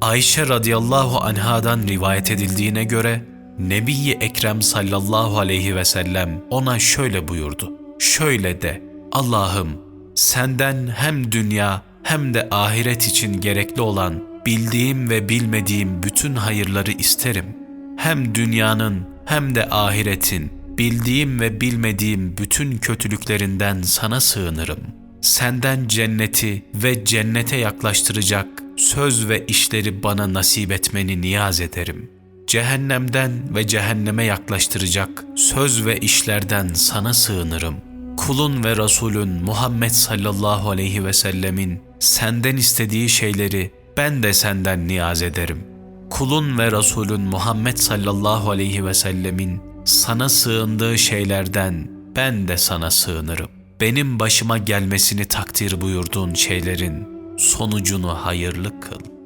Ayşe radıyallahu anhadan rivayet edildiğine göre Nebi-i Ekrem sallallahu aleyhi ve sellem ona şöyle buyurdu. Şöyle de Allah'ım senden hem dünya hem de ahiret için gerekli olan bildiğim ve bilmediğim bütün hayırları isterim. Hem dünyanın hem de ahiretin bildiğim ve bilmediğim bütün kötülüklerinden sana sığınırım. Senden cenneti ve cennete yaklaştıracak söz ve işleri bana nasip etmeni niyaz ederim. Cehennemden ve cehenneme yaklaştıracak söz ve işlerden sana sığınırım. Kulun ve Resulün Muhammed sallallahu aleyhi ve sellemin senden istediği şeyleri ben de senden niyaz ederim. Kulun ve Resulün Muhammed sallallahu aleyhi ve sellemin sana sığındığı şeylerden ben de sana sığınırım. Benim başıma gelmesini takdir buyurduğun şeylerin sonucunu hayırlı kıl.